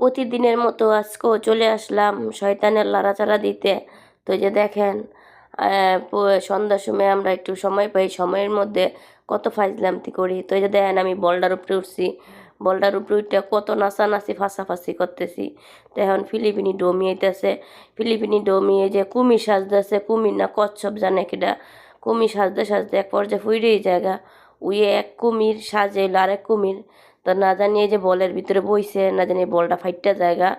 প্রতিদিনের মতো আজকেও চলে আসলাম শয়তানের লাড়াচাড়া দিতে। তো যে দেখেন সন্ধ্যার সময় আমরা একটু সময় পাই, সময়ের মধ্যে কত ফাইজলামতি করি। তো যে দেখেন, আমি বলটার উপরে উঠছি। বলটার উপরে উঠে কত নাচানাচি, ফাঁসাফাঁসি করতেছি। তো এখন ফিলিপিনি ডমি আইতেছে। ফিলিপিনি ডমি যে কুমির সাজতেছে, কুমির না কচ্ছপ জানে কিটা কুমির সাজতে সাজতে এক পর্যায়ে ফুইরেই জায়গা। উইয়ে এক কুমির সাজে এলো আরেক কুমির। তো না জানি এই যে বলের ভিতরে বইছে, না জানি বলটা ফাইটটা জায়গা।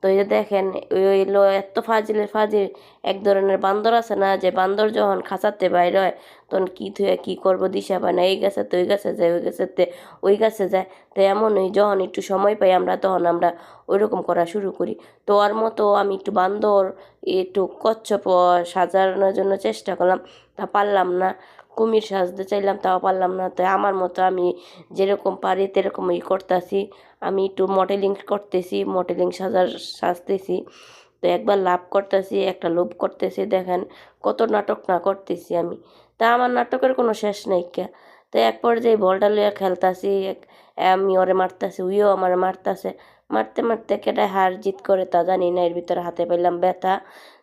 তো এই যে দেখেন, ওই হইল এত ফাজিলের ফাজিল, এক ধরনের বান্দর আছে না, যে বান্দর যখন খাঁচাতে বাইর হয়, তখন কী থুয়ে কী করব দিশা পায় না, এই গাছে তো ওই গাছে যায়, ওই গাছেতে ওই গাছে যায়। তো এমনই যখন একটু সময় পাই আমরা, তখন আমরা ওইরকম করা শুরু করি। তো ওর মতো আমি একটু বান্দর, একটু কচ্ছপ সাজানোর জন্য চেষ্টা করলাম, তা পারলাম না। কুমির সাজতে চাইলাম, তাও পারলাম না। তো আমার মতো আমি যেরকম পারি তেরকম তেরকমই করতেছি। আমি একটু মডেলিং করতেছি মডেলিং সাজার, সাজতেছি। তো একবার লাভ করতেছি, একটা লোভ করতেছি, দেখেন কত নাটক না করতেছি আমি। তা আমার নাটকের কোনো শেষ নেই কে। তো এক পর্যায়ে বলটা লইয়া খেলতাছি আমি ওরে মারতাছি, উইও আমার মারতাছে। মারতে মারতে কেটে হার জিত করে তা জানি না, এর ভিতরে হাতে পেলাম ব্যথা।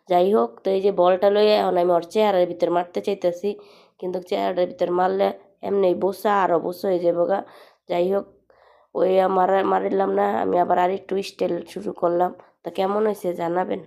যাই হোক তো এই যে বলটা লইয়া এখন আমি ওর চেহারার ভিতরে মারতে চাইতেছি। কিন্তু চেহারার ভিতর মারলে এমনি বসা আরও বসে হয়ে যাব গা। যাই হোক ওই মারা মারিলাম না, আমি আবার আরেকটু স্টাইল শুরু করলাম। তা কেমন হয়েছে জানাবেন?